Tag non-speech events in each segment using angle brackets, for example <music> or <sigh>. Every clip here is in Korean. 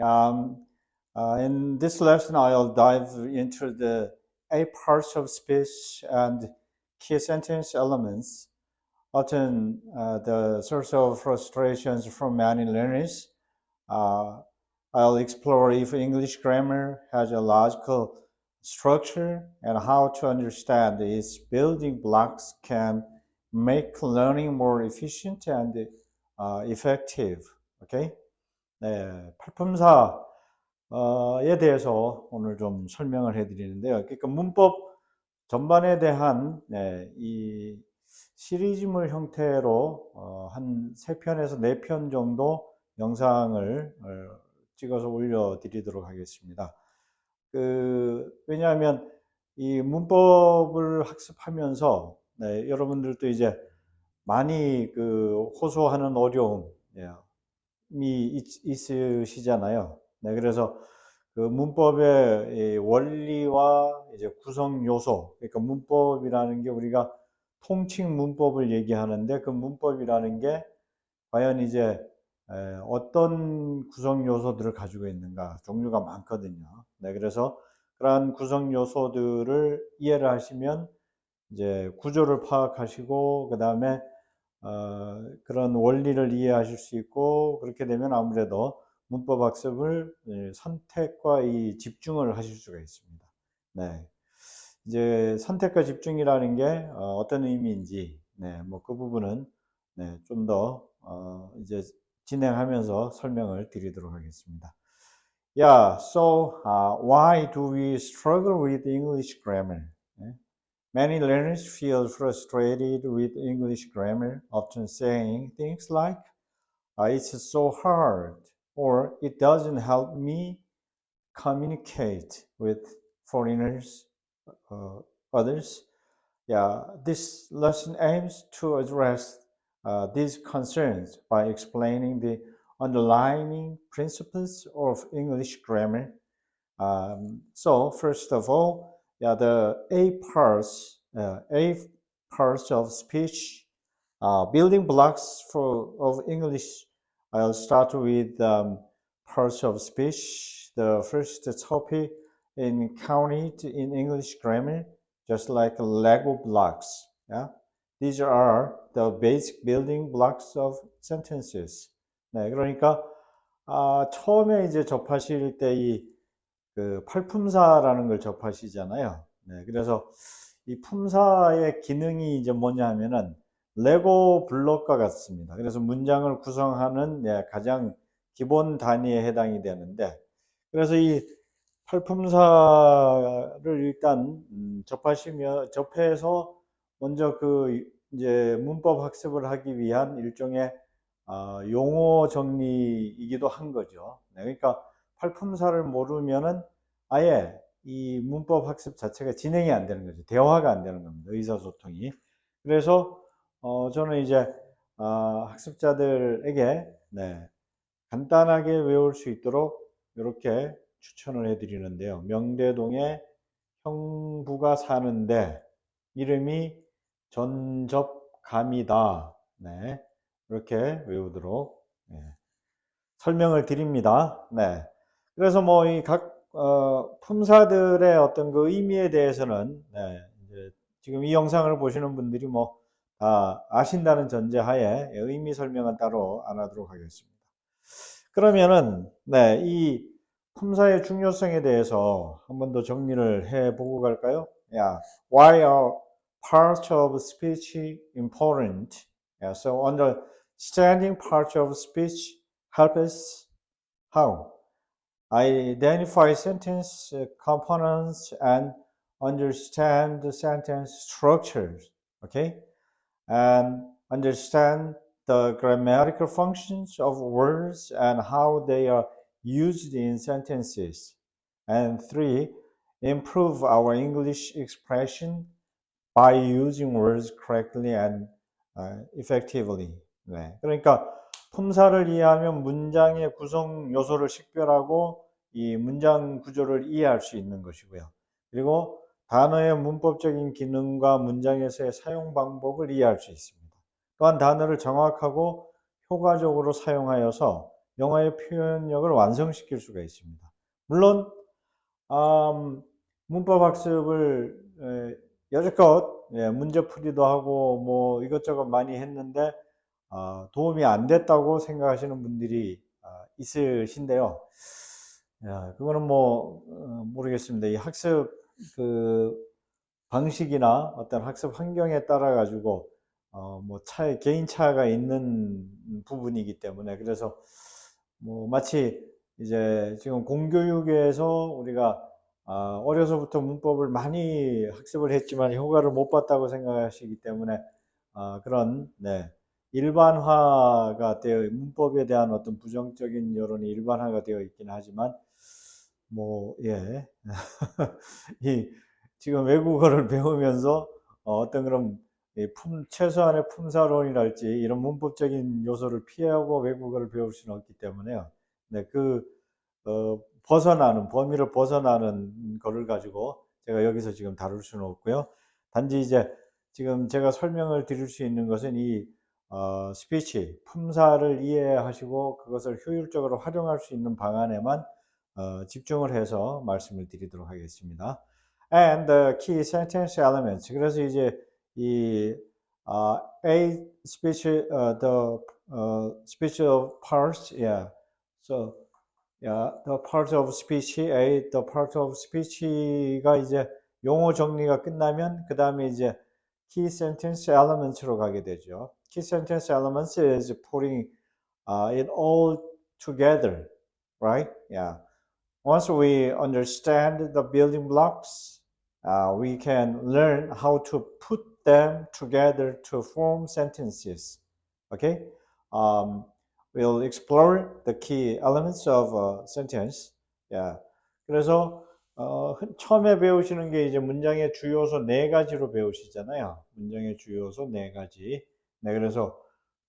Um, uh, in this lesson, I'll dive into the eight parts of speech and key sentence elements, often uh, the source of frustrations for many learners. Uh, I'll explore if English grammar has a logical structure and how to understand its building blocks can make learning more efficient and uh, effective. Okay? 네, 팔품사에 대해서 오늘 좀 설명을 해드리는데요. 그러니까 문법 전반에 대한 네, 이 시리즈물 형태로 어, 한세 편에서 네 편 정도 영상을 어, 찍어서 올려드리도록 하겠습니다. 그 왜냐하면 이 문법을 학습하면서 네, 여러분들도 이제 많이 그 호소하는 어려움, 예, 이 있- 있으시잖아요. 네, 그래서 그 문법의 이 원리와 이제 구성 요소, 그러니까 문법이라는 게 우리가 통칭 문법을 얘기하는데 그 문법이라는 게 과연 이제 에, 어떤 구성 요소들을 가지고 있는가 종류가 많거든요. 네, 그래서 그러한 구성 요소들을 이해를 하시면 이제 구조를 파악하시고 그 다음에 어, 그런 원리를 이해하실 수 있고 그렇게 되면 아무래도 문법 학습을 예, 선택과 이 집중을 하실 수가 있습니다. 네. 이제 선택과 집중이라는 게 어, 떤 의미인지 네, 뭐 그 부분은 네, 좀더 어, 이제 진행하면서 설명을 드리도록 하겠습니다. Yeah, so uh, why do we struggle with English grammar? 네. Many learners feel frustrated with English grammar, often saying things like, "Uh, it's so hard, or it doesn't help me communicate with foreigners, uh, others. Yeah, this lesson aims to address uh, these concerns by explaining the underlying principles of English grammar. Um, so, first of all, yeah, the eight parts, uh, eight parts of speech, uh, building blocks for of English. I'll start with um, parts of speech. The first topic in counted in English grammar, just like Lego blocks. Yeah, these are the basic building blocks of sentences. 네, 그러니까 아, 처음에 이제 접하실 때 이 그 팔품사라는 걸 접하시잖아요. 네, 그래서 이 품사의 기능이 이제 뭐냐 하면은 레고 블록과 같습니다. 그래서 문장을 구성하는 네, 가장 기본 단위에 해당이 되는데 그래서 이 팔품사를 일단 음, 접하시면 접해서 먼저 그 이제 문법 학습을 하기 위한 일종의 어, 용어 정리이기도 한 거죠. 네, 그러니까 팔품사를 모르면은 아예 이 문법 학습 자체가 진행이 안 되는 거죠. 대화가 안 되는 겁니다. 의사소통이. 그래서 어, 저는 이제 어, 학습자들에게 네, 간단하게 외울 수 있도록 이렇게 추천을 해드리는데요. 명대동에 형부가 사는데 이름이 전접감이다. 네, 이렇게 외우도록 네, 설명을 드립니다. 네, 그래서 뭐 이각 어, 품사들의 어떤 그 의미에 대해서는 네, 이제 지금 이 영상을 보시는 분들이 뭐다 아신다는 전제하에 의미 설명은 따로 안 하도록 하겠습니다. 그러면은 네, 이 품사의 중요성에 대해서 한 번 더 정리를 해 보고 갈까요? Yeah. Why are parts of speech important? Yeah, so understanding parts of speech help us how? Identify sentence uh, components and understand the sentence structures. Okay? And understand the grammatical functions of words and how they are used in sentences. And three, improve our English expression by using words correctly and uh, effectively. 네. 그러니까 품사를 이해하면 문장의 구성 요소를 식별하고 이 문장 구조를 이해할 수 있는 것이고요. 그리고 단어의 문법적인 기능과 문장에서의 사용 방법을 이해할 수 있습니다. 또한 단어를 정확하고 효과적으로 사용하여서 영어의 표현력을 완성시킬 수가 있습니다. 물론 음, 문법 학습을 에, 여지껏 예, 문제풀이도 하고 뭐 이것저것 많이 했는데 어, 도움이 안 됐다고 생각하시는 분들이 어, 있으신데요. 야, 그거는 뭐 어, 모르겠습니다. 이 학습 그 방식이나 어떤 학습 환경에 따라 가지고 어, 뭐 차, 개인 차가 있는 부분이기 때문에 그래서 뭐 마치 이제 지금 공교육에서 우리가 아, 어려서부터 문법을 많이 학습을 했지만 효과를 못 봤다고 생각하시기 때문에 아, 그런 네, 일반화가 되어 문법에 대한 어떤 부정적인 여론이 일반화가 되어 있긴 하지만 뭐 예. <laughs> 이 지금 외국어를 <laughs> 배우면서 어, 어떤 그런 품, 최소한의 품사론이랄지 이런 문법적인 요소를 피하고 외국어를 배울 수는 없기 때문에요. 네, 그 어, 벗어나는 범위를 벗어나는 거를 가지고 제가 여기서 지금 다룰 수는 없고요. 단지 이제 지금 제가 설명을 드릴 수 있는 것은 이 어, 스피치 품사를 이해하시고 그것을 효율적으로 활용할 수 있는 방안에만 어, 집중을 해서 말씀을 드리도록 하겠습니다. And the key sentence elements. 그래서 이제 이 uh, A speech, uh, the uh, speech of parts, yeah. So, yeah, the part of speech, A, the part of speech가 이제 용어 정리가 끝나면 그 다음에 이제 key sentence elements로 가게 되죠. Key sentence elements is putting uh, it all together, right? Yeah. Once we understand the building blocks, uh, we can learn how to put them together to form sentences. Okay? Um, we'll explore the key elements of a sentence. Yeah. 그래서 어, 처음에 배우시는 게 이제 문장의 주요소 네 가지로 배우시잖아요. 문장의 주요소 네 가지. 네, 그래서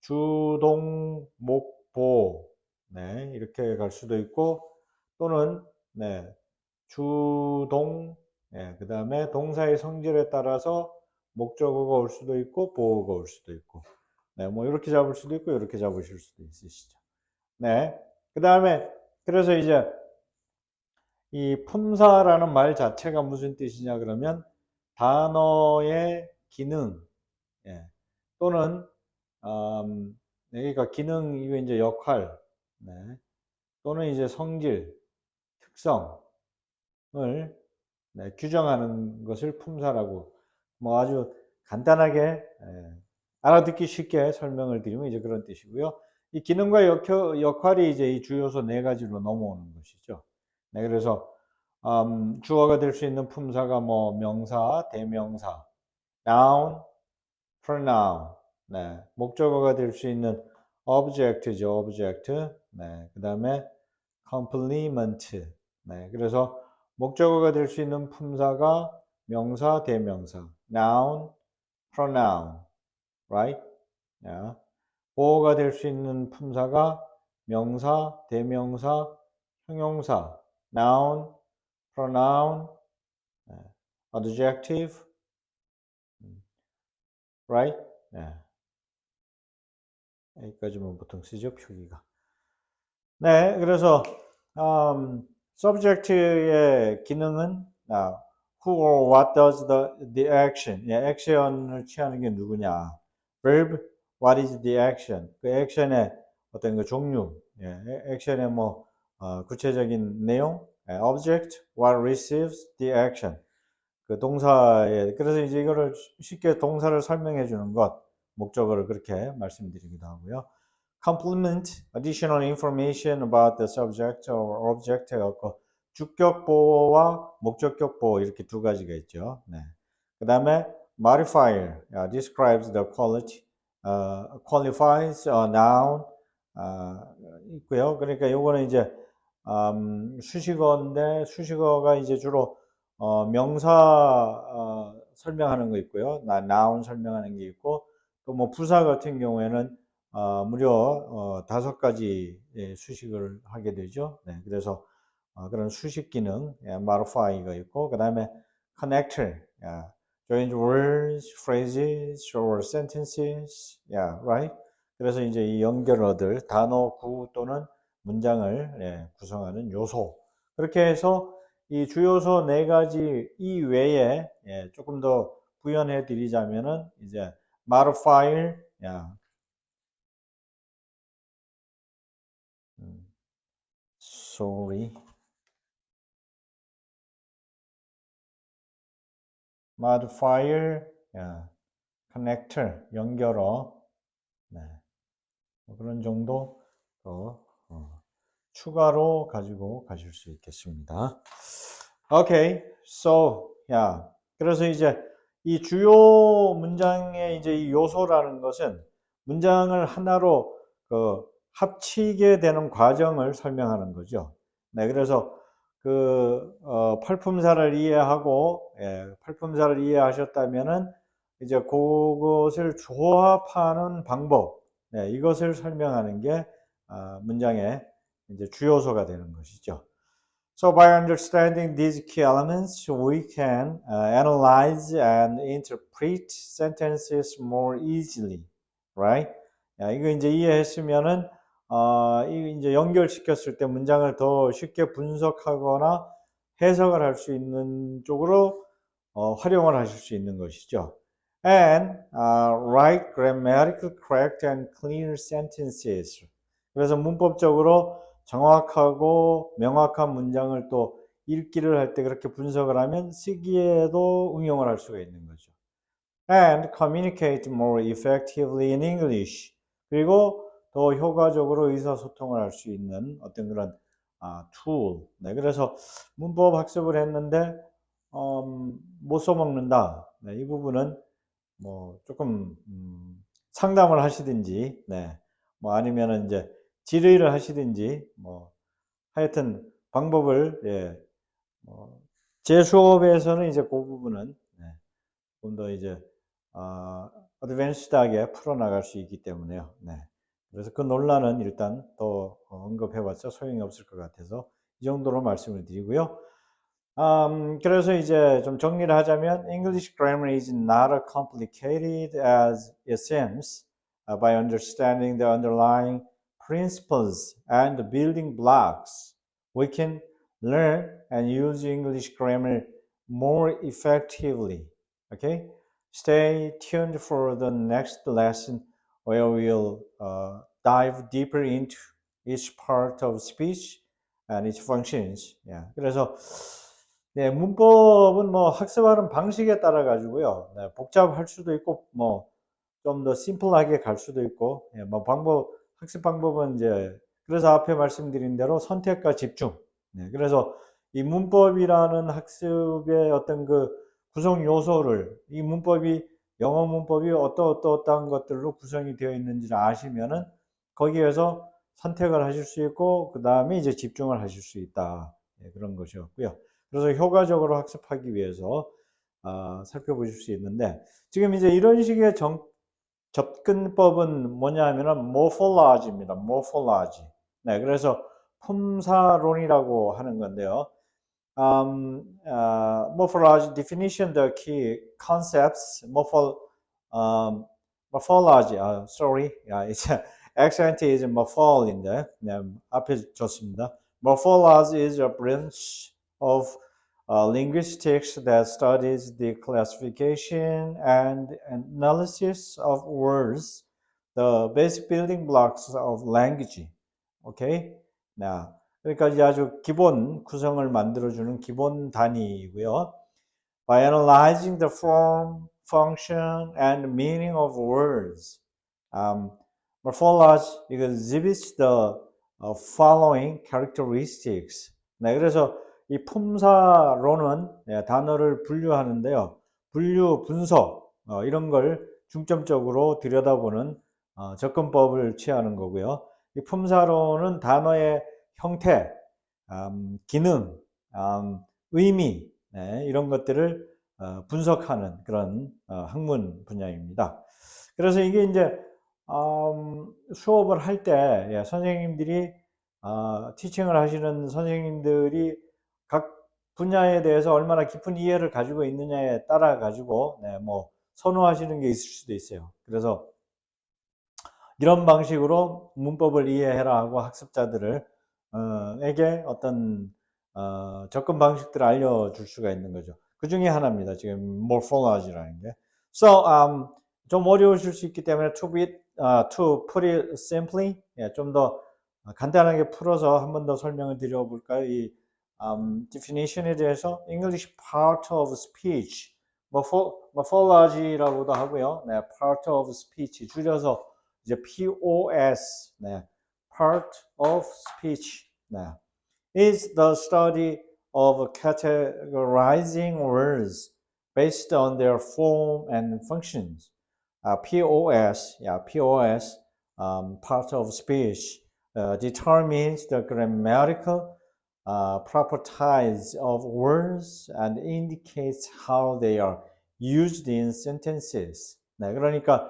주동, 목, 보. 네, 이렇게 갈 수도 있고 또는 네, 주동, 네, 그 다음에 동사의 성질에 따라서 목적어가 올 수도 있고 보어가 올 수도 있고 네, 뭐 이렇게 잡을 수도 있고 이렇게 잡으실 수도 있으시죠. 네, 그 다음에 그래서 이제 이 품사라는 말 자체가 무슨 뜻이냐 그러면 단어의 기능 예, 또는 음, 여기가 기능 이거 이제 역할 네, 또는 이제 성질 특성을 네, 규정하는 것을 품사라고 뭐 아주 간단하게 예, 알아듣기 쉽게 설명을 드리면 이제 그런 뜻이고요. 이 기능과 역, 역할이 이제 이 주요소 네 가지로 넘어오는 것이죠. 네, 그래서 음, 주어가 될 수 있는 품사가 뭐 명사, 대명사, noun, pronoun, 네, 목적어가 될 수 있는 object죠, object. 네, 그 다음에 complement. 네, 그래서 목적어가 될 수 있는 품사가 명사, 대명사, noun, pronoun, right? Yeah. 보어가 될 수 있는 품사가 명사, 대명사, 형용사, noun, pronoun, adjective, right? 네. 여기까지만 보통 쓰죠, 표기가. 네, 그래서 um, subject의 기능은 uh, who or what does the, the action, 예, 액션을 취하는 게 누구냐. verb, what is the action? 그 액션의 어떤 그 종류, 예, 액션의 뭐 어, 구체적인 내용, 예, object, what receives the action. 그 동사에 그래서 이제 이거를 쉽게 동사를 설명해 주는 것 목적어를 그렇게 말씀드리기도 하고요. complement additional information about the subject or object 해갖고 주격 보호와 목적격 보호 이렇게 두 가지가 있죠. 네. 그 다음에 modifier uh, describes the quality, uh, qualifies a noun uh, 있고요. 그러니까 요거는 이제 음, 수식어인데 수식어가 이제 주로 어, 명사 어, 설명하는 거 있고요. 나 noun 설명하는 게 있고 또 뭐 부사 같은 경우에는 어, 무려 어, 다섯 가지 예, 수식을 하게 되죠. 네, 그래서 어, 그런 수식 기능, 예, modify가 있고, 그 다음에 connector, yeah, join words, phrases, or sentences, yeah, right? 그래서 이제 이 연결어들, 단어, 구 또는 문장을 예, 구성하는 요소. 그렇게 해서 이 주요소 네 가지 이외에 예, 조금 더 구현해 드리자면은 이제 modify, 야, 음, sorry, modifier, 야, connector, 연결어, 네. 뭐 그런 정도 더 어, 추가로 가지고 가실 수 있겠습니다. 오케이, so, 야, 그래서 이제 이 주요 문장의 이제 이 요소라는 것은 문장을 하나로 그 합치게 되는 과정을 설명하는 거죠. 네, 그래서 그 어, 팔품사를 이해하고 예, 팔품사를 이해하셨다면은 이제 그것을 조합하는 방법, 네, 이것을 설명하는 게 아, 문장의 이제 주요소가 되는 것이죠. So by understanding these key elements, we can uh, analyze and interpret sentences more easily, right? 야, 이거 이제 이해했으면은 어, 이 이제 연결시켰을 때 문장을 더 쉽게 분석하거나 해석을 할 수 있는 쪽으로 어, 활용을 하실 수 있는 것이죠. And uh, write grammatically correct and clear sentences. 그래서 문법적으로 정확하고 명확한 문장을 또 읽기를 할 때 그렇게 분석을 하면 쓰기에도 응용을 할 수가 있는 거죠. And communicate more effectively in English. 그리고 더 효과적으로 의사소통을 할 수 있는 어떤 그런 아, 툴. 네, 그래서 문법 학습을 했는데 음, 못 써먹는다. 네, 이 부분은 뭐 조금 음, 상담을 하시든지, 네, 뭐 아니면은 이제 질의를 하시든지 뭐 하여튼 방법을 예, 뭐 제 수업에서는 이제 그 부분은 네, 좀더 이제 어, 어드밴스드하게 풀어나갈 수 있기 때문에요. 네. 그래서 그 논란은 일단 더 언급해봤자 소용이 없을 것 같아서 이 정도로 말씀을 드리고요. 음, 그래서 이제 좀 정리를 하자면 English grammar is not as complicated as it seems uh, by understanding the underlying principles and the building blocks. We can learn and use English grammar more effectively. Okay? Stay tuned for the next lesson where we'll uh, dive deeper into each part of speech and its functions. Yeah. 그래서 네, 문법은 뭐 학습하는 방식에 따라 가지고요. 네, 복잡할 수도 있고 뭐 좀 더 심플하게 갈 수도 있고 예, 뭐 방법 학습 방법은 이제 그래서 앞에 말씀드린 대로 선택과 집중. 네, 그래서 이 문법이라는 학습의 어떤 그 구성 요소를 이 문법이 영어 문법이 어떠 어떠 어떠한 것들로 구성이 되어 있는지를 아시면은 거기에서 선택을 하실 수 있고 그 다음에 이제 집중을 하실 수 있다 네, 그런 것이었고요. 그래서 효과적으로 학습하기 위해서 어, 살펴보실 수 있는데 지금 이제 이런 식의 정, 접근법은 뭐냐 하면은 morphology입니다. morphology. 네, 그래서 품사론이라고 하는 건데요. Um, uh, morphology definition, the key concepts, morpho, um, morphology, uh, sorry, yeah, it's accent is morphol인데, 네, 앞에 좋습니다. Morphology is a branch of uh, linguistics that studies the classification and analysis of words, the basic building blocks of language. Okay? Now, 그러니까 이제 아주 기본 구성을 만들어주는 기본 단위이고요. By analyzing the form, function, and meaning of words, um, morphology exhibits the uh, following characteristics. 네, 그래서 이 품사로는 예, 단어를 분류하는데요. 분류, 분석 어, 이런 걸 중점적으로 들여다보는 어, 접근법을 취하는 거고요. 이 품사로는 단어의 형태, 음, 기능, 음, 의미 네, 이런 것들을 어, 분석하는 그런 어, 학문 분야입니다. 그래서 이게 이제 음, 수업을 할때 예, 선생님들이 어, 티칭을 하시는 선생님들이 각 분야에 대해서 얼마나 깊은 이해를 가지고 있느냐에 따라 가지고 네, 뭐 선호하시는 게 있을 수도 있어요. 그래서 이런 방식으로 문법을 이해해라 하고 학습자들을 어, 에게 어떤 어, 접근 방식들을 알려줄 수가 있는 거죠. 그 중에 하나입니다. 지금 morphology라는 게. So, um, 좀 어려우실 수 있기 때문에 to be, uh, to put it simply, 예, 좀더 간단하게 풀어서 한 번 더 설명을 드려볼까요? 이 um, definition에 대해서 English part of speech, morpho, morphology라고도 하고요. 네, part of speech 줄여서 이제 POS, 네, part of speech, 네, is the study of categorizing words based on their form and functions. Uh, POS, yeah, POS, um, part of speech, uh, determines the grammatical uh, properties of words and indicates how they are used in sentences. 네, 그러니까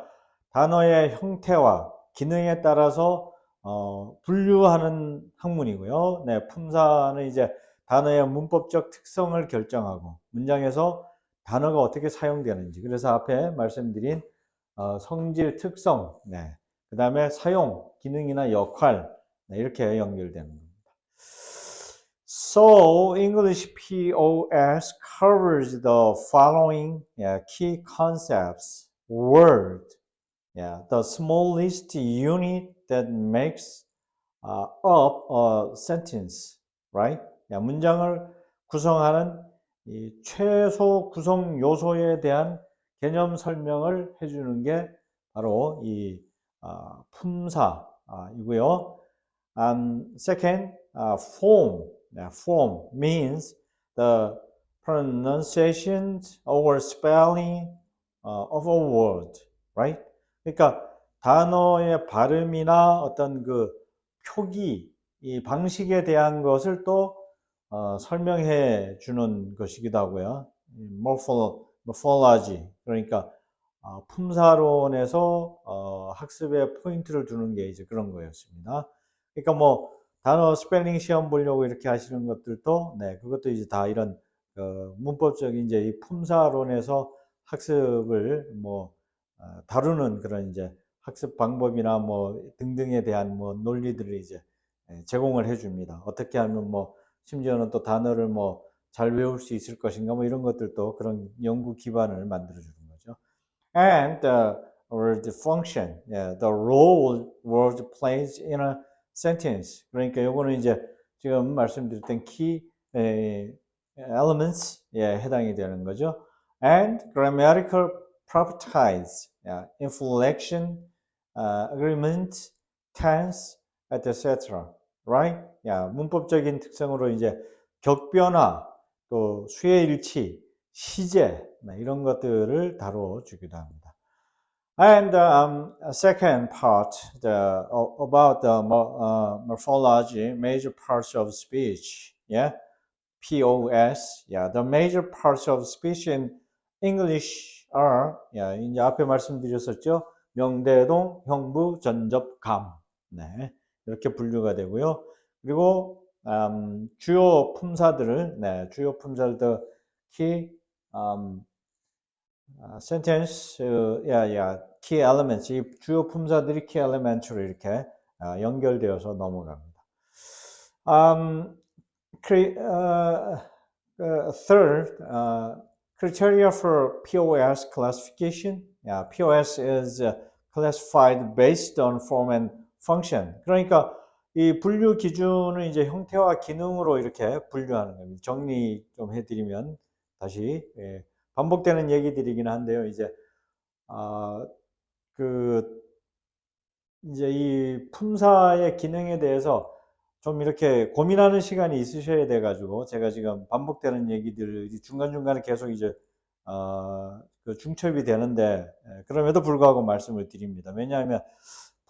단어의 형태와 기능에 따라서 어, 분류하는 학문이고요. 네, 품사는 이제 단어의 문법적 특성을 결정하고 문장에서 단어가 어떻게 사용되는지 그래서 앞에 말씀드린 어, 성질 특성, 네, 그 다음에 사용, 기능이나 역할 네, 이렇게 연결되는 겁니다. So English POS covers the following yeah, key concepts: word, yeah, the smallest unit that makes uh, up a sentence, right? yeah, 문장을 구성하는 이 최소 구성 요소에 대한 개념 설명을 해주는 게 바로 이 어, 품사이고요. Um, second, uh, form. Form means the pronunciation or spelling uh, of a word, right? 그러니까 단어의 발음이나 어떤 그 표기, 이 방식에 대한 것을 또 어, 설명해 주는 것이기도 하고요. morpholo, morphology, 그러니까 어, 품사론에서 어, 학습에 포인트를 두는 게 이제 그런 거였습니다. 그러니까 뭐 단어 스펠링 시험 보려고 이렇게 하시는 것들도 네 그것도 이제 다 이런 그 문법적인 이제 이 품사론에서 학습을 뭐 어, 다루는 그런 이제 학습 방법이나 뭐 등등에 대한 뭐 논리들을 이제 예, 제공을 해줍니다. 어떻게 하면 뭐 심지어는 또 단어를 뭐 잘 외울 수 있을 것인가 뭐 이런 것들도 그런 연구 기반을 만들어 주는 거죠. And the word function, yeah, the role word plays in a sentence. 그러니까 요거는 이제 지금 말씀드렸던 key elements 예, 해당이 되는 거죠. And grammatical properties, yeah, inflection, uh, agreement, tense, etc. Right? 야, 문법적인 특성으로 이제 격변화, 또 수혜일치, 시제 이런 것들을 다뤄주기도 합니다. And um, second part the, about the uh, morphology, major parts of speech, yeah, POS, yeah, the major parts of speech in English are, yeah, 이제 앞에 말씀드렸었죠, 명대동, 형부, 전접, 감, 네, 이렇게 분류가 되고요. 그리고 음, 주요 품사들을, 네, 주요 품사들 키, 음, 아, sentence, 야, 야, key elements, 이 주요 품사들이 key elements로 이렇게 아, 연결되어서 넘어갑니다. Um, cri, uh, uh, third, uh, criteria for POS classification. Yeah, POS is uh, classified based on form and function. 그러니까 이 분류 기준은 이제 형태와 기능으로 이렇게 분류하는 겁니다. 정리 좀 해드리면 다시 예, 반복되는 얘기들이긴 한데요. 이제 아, 그 이제 이 품사의 기능에 대해서 좀 이렇게 고민하는 시간이 있으셔야 돼 가지고 제가 지금 반복되는 얘기들이 중간중간에 계속 이제 어, 그 중첩이 되는데 예, 그럼에도 불구하고 말씀을 드립니다. 왜냐하면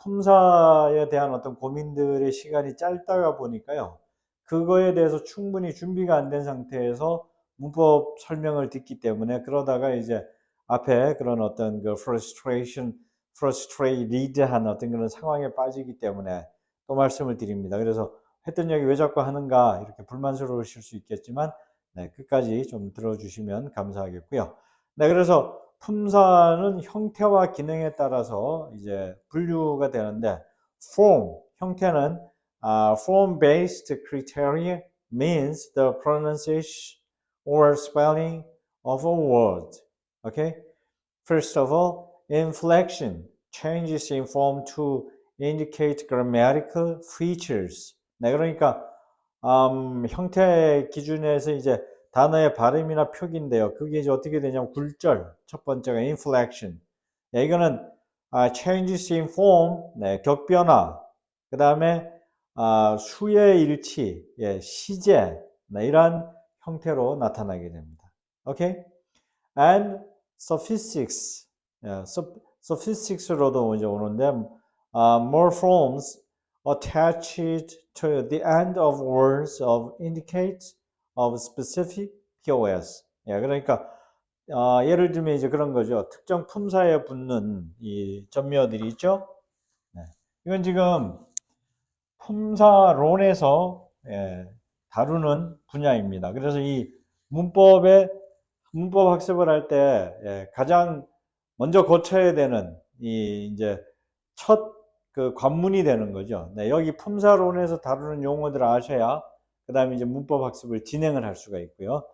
품사에 대한 어떤 고민들의 시간이 짧다가 보니까요. 그거에 대해서 충분히 준비가 안 된 상태에서 문법 설명을 듣기 때문에 그러다가 이제 앞에 그런 어떤 그 frustration, frustrated 어떤 그런 상황에 빠지기 때문에 또 말씀을 드립니다. 그래서 했던 얘기 왜 자꾸 하는가 이렇게 불만스러우실 수 있겠지만 네, 끝까지 좀 들어주시면 감사하겠고요. 네, 그래서 품사는 형태와 기능에 따라서 이제 분류가 되는데 form 형태는 uh, form-based criteria means the pronunciation or spelling of a word. Okay. First of all, inflection changes in form to indicate grammatical features. 네, 그러니까 음, 형태 기준에서 이제 단어의 발음이나 표기인데요. 그게 이제 어떻게 되냐면 굴절 첫 번째가 inflection. 네, 이거는 아, changes in form, 네, 격변화. 그 다음에 아, 수의 일치, 예, 시제, 네, 이러한 형태로 나타나게 됩니다. 오케이? And sophistics, 예, sophistics로도 이제 오는데 uh, more forms attached to the end of words of indicate of specific POS. 예, 그러니까 어, 예를 들면 이제 그런 거죠. 특정 품사에 붙는 이 전미어들이 있죠. 네. 이건 지금 품사론에서 예, 다루는 분야입니다. 그래서 이 문법의 문법 학습을 할때 예, 가장 먼저 고쳐야 되는 이 이제 첫 그 관문이 되는 거죠. 네, 여기 품사론에서 다루는 용어들을 아셔야 그 다음에 이제 문법 학습을 진행을 할 수가 있고요.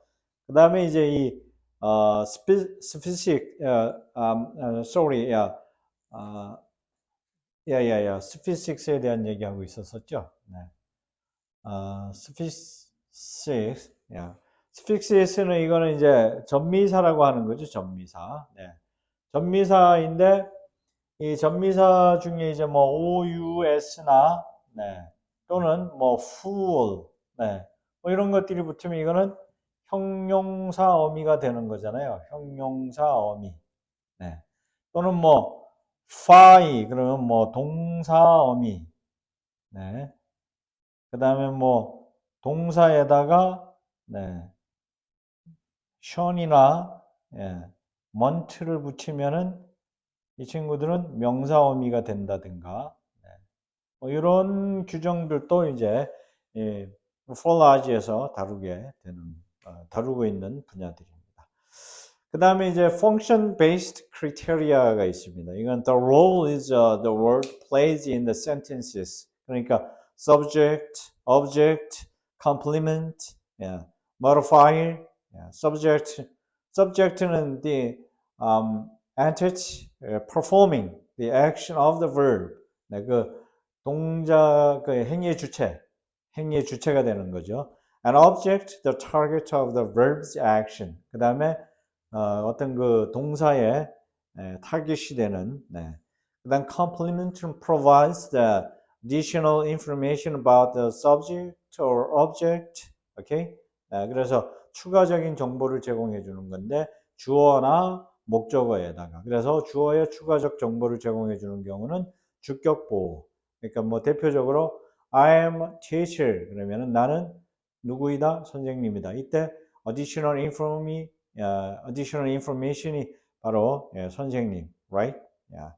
그 다음에 이제 이 어, specific, 어, um, sorry, 야, 어, 야, 야, 야, specifics에 대한 얘기하고 있었었죠. 네. 어, specifics, 야, specifics는 이거는 이제 전미사라고 하는 거죠. 전미사. 네. 전미사인데 이 전미사 중에 이제 뭐 OUS나 네. 또는 뭐 fool, 네. 뭐 이런 것들이 붙으면 이거는 형용사 어미가 되는 거잖아요. 형용사 어미. 네. 또는 뭐 fly 그러면 뭐 동사 어미. 네. 그 다음에 뭐 동사에다가 네. 션이나 예, month를 붙이면은 이 친구들은 명사 어미가 된다든가 네. 뭐 이런 규정들도 이제 예, 폴라지에서 다루게 되는 어, 다루고 있는 분야들입니다. 그 다음에 이제 function based criteria가 있습니다. 이건 the role is uh, the word plays in the sentences. 그러니까 subject, object, complement, yeah, modifier, yeah, subject. subject는 the um, entity uh, performing the action of the verb. 네, 그 동작 그 행위의 주체, 행위의 주체가 되는 거죠. An object, the target of the verb's action. 그 다음에 어, 어떤 그 동사의 에, 타깃이 되는. 네. 그다음 complement provides the additional information about the subject or object. 오케이? 네, 그래서 추가적인 정보를 제공해 주는 건데 주어나 목적어에다가 그래서 주어에 추가적 정보를 제공해 주는 경우는 주격 보호. 그러니까 뭐 대표적으로 I am teacher 그러면은 나는 누구이다? 선생님이다. 이때 additional information, uh, additional information이 바로 예, 선생님, right? Yeah.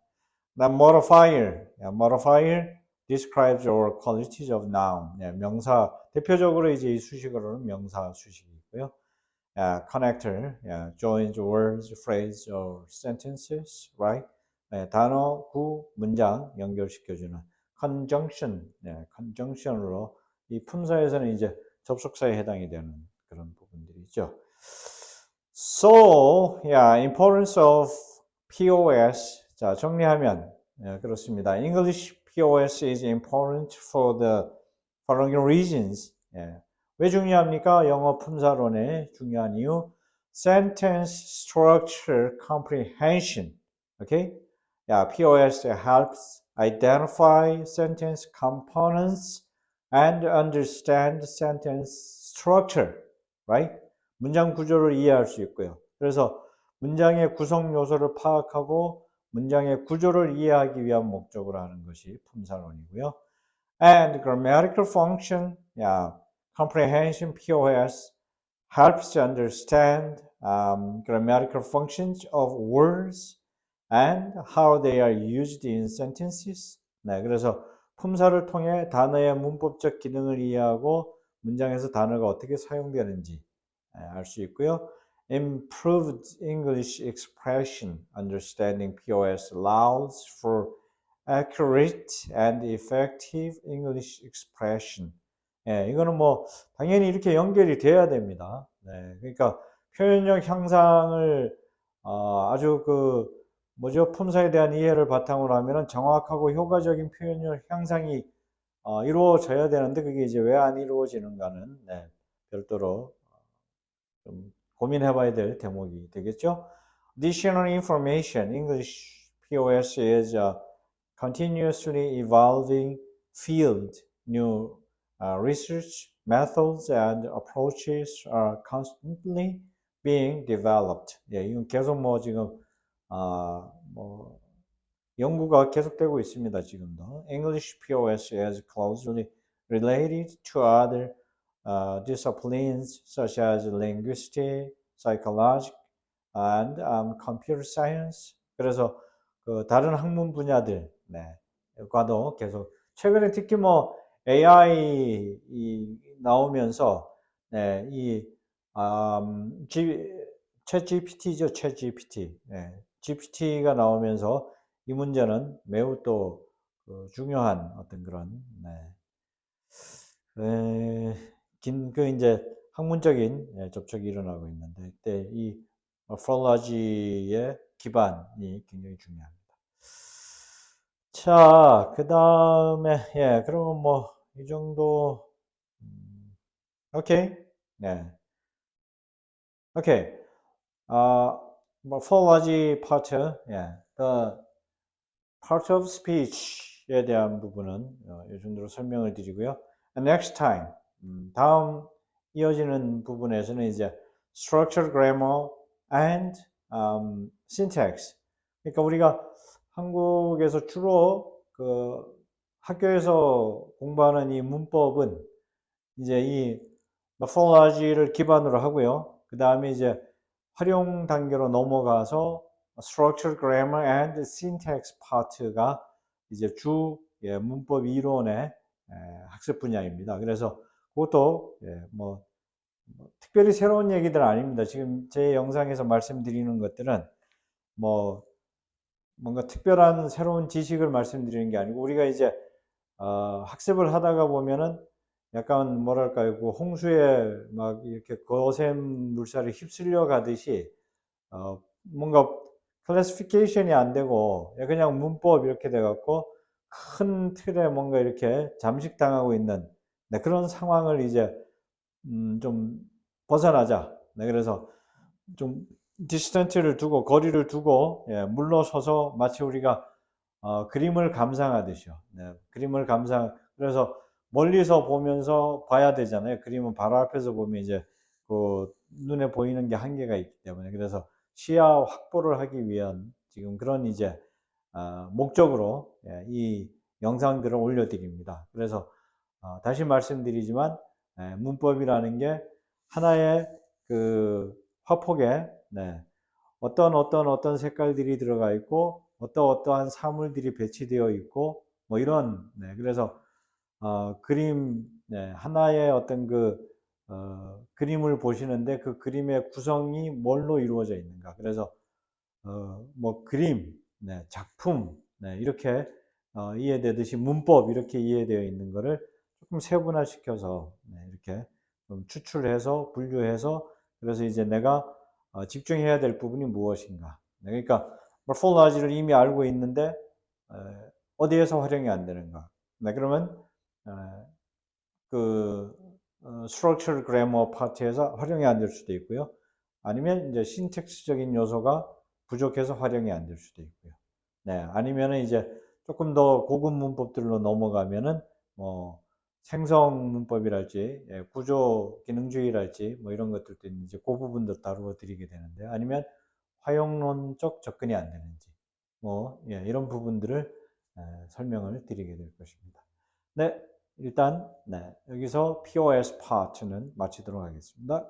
난 modifier, yeah, modifier describes or qualities of noun. 예, 명사 대표적으로 이제 이 수식어로는 명사 수식이 connector, joins words, phrase or sentences, right? 예, 단어, 구, 문장 연결시켜주는 conjunction, 예, conjunction으로 이 품사에서는 이제 접속사에 해당이 되는 그런 부분들이죠. So, yeah, importance of POS. 자, 정리하면 예, 그렇습니다. English POS is important for the following reasons. 예. 왜 중요합니까? 영어 품사론의 중요한 이유. Sentence structure comprehension. Okay? Yeah, POS helps identify sentence components and understand sentence structure, right? 문장 구조를 이해할 수 있고요. 그래서 문장의 구성 요소를 파악하고 문장의 구조를 이해하기 위한 목적으로 하는 것이 품사론이고요. And grammatical function, yeah, comprehension POS helps to understand um, grammatical functions of words and how they are used in sentences. 네, 그래서 품사를 통해 단어의 문법적 기능을 이해하고 문장에서 단어가 어떻게 사용되는지 알 수 있고요. improved English expression understanding POS allows for accurate and effective English expression. 예, 이거는 뭐 당연히 이렇게 연결이 돼야 됩니다. 네, 그러니까 표현력 향상을 어, 아주 그 뭐죠 품사에 대한 이해를 바탕으로 하면은 정확하고 효과적인 표현력 향상이 어, 이루어져야 되는데 그게 이제 왜 안 이루어지는가는 네, 별도로 좀 고민해봐야 될 대목이 되겠죠. Dictionary information English POS is a continuously evolving field. New research methods and approaches are constantly being developed. 예, 이건 계속 뭐 지금 아, 뭐 연구가 계속되고 있습니다. 지금도 English POS is closely related to other uh, disciplines such as linguistics, psychology, and um, computer science. 그래서 그 다른 학문 분야들, 네, 과도 계속 최근에 특히 뭐 AI 이 나오면서 네, 이 음, G, 챗 GPT죠, 챗 GPT. 네, GPT가 나오면서 이 문제는 매우 또 그 중요한 어떤 그런 네. 에, 긴, 그 이제 학문적인 예, 접촉이 일어나고 있는데 이때 이 morphology의 기반이 굉장히 중요합니다. 자, 그 다음에 예, 그러면 뭐 이 정도 음, 오케이, 네, 오케이. 아, morphology part, 예, the part of speech에 대한 부분은 어, 이 정도로 설명을 드리고요. And next time, 음, 다음 이어지는 부분에서는 이제 structure, grammar, and um, syntax. 그러니까 우리가 한국에서 주로 그 학교에서 공부하는 이 문법은 이제 이 morphology를 기반으로 하고요. 그 다음에 이제 활용 단계로 넘어가서 structure, grammar, and syntax part가 이제 주 예, 문법 이론의 예, 학습 분야입니다. 그래서 그것도 예, 뭐, 뭐 특별히 새로운 얘기들 아닙니다. 지금 제 영상에서 말씀드리는 것들은 뭐 뭔가 특별한 새로운 지식을 말씀드리는 게 아니고 우리가 이제 어, 학습을 하다가 보면은 약간 뭐랄까요 그 홍수에 막 이렇게 거센 물살에 휩쓸려 가듯이 어, 뭔가 클래시피케이션이 안 되고 그냥 문법 이렇게 돼 갖고 큰 틀에 뭔가 이렇게 잠식당하고 있는 네, 그런 상황을 이제 음, 좀 벗어나자. 네, 그래서 좀 디스턴트를 두고 거리를 두고 예, 물러서서 마치 우리가 어, 그림을 감상하듯이요. 네, 그림을 감상. 그래서 멀리서 보면서 봐야 되잖아요. 그림은 바로 앞에서 보면 이제 그 눈에 보이는 게 한계가 있기 때문에 그래서 시야 확보를 하기 위한 지금 그런 이제 어, 목적으로 예, 이 영상들을 올려드립니다. 그래서 어, 다시 말씀드리지만 예, 문법이라는 게 하나의 그 화폭에 네, 어떤 어떤 어떤 색깔들이 들어가 있고 어떤 어떠한 사물들이 배치되어 있고 뭐 이런 네, 그래서 어, 그림 네, 하나의 어떤 그 어, 그림을 보시는데 그 그림의 구성이 뭘로 이루어져 있는가 그래서 어, 뭐 그림 네, 작품 네, 이렇게 어, 이해되듯이 문법 이렇게 이해되어 있는 것을 조금 세분화시켜서 네, 이렇게 좀 추출해서 분류해서 그래서 이제 내가 어, 집중해야 될 부분이 무엇인가. 네, 그러니까 morphology를 이미 알고 있는데 어, 어디에서 활용이 안 되는가. 네, 그러면 어, 그 어, structural grammar 파트에서 활용이 안 될 수도 있고요. 아니면 이제 신텍스적인 요소가 부족해서 활용이 안 될 수도 있고요. 네, 아니면은 이제 조금 더 고급 문법들로 넘어가면은 뭐 생성 문법이랄지 예, 구조 기능주의랄지 뭐 이런 것들도 이제 그 부분도 다루어 드리게 되는데 아니면 화용론적 접근이 안 되는지 뭐 예, 이런 부분들을 에, 설명을 드리게 될 것입니다. 네, 일단 네, 여기서 POS 파트는 마치도록 하겠습니다.